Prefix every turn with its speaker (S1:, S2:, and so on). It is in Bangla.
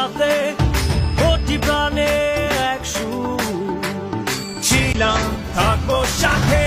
S1: সাথে কোটি প্রাণে এক ছিলাম থাকব সাথে।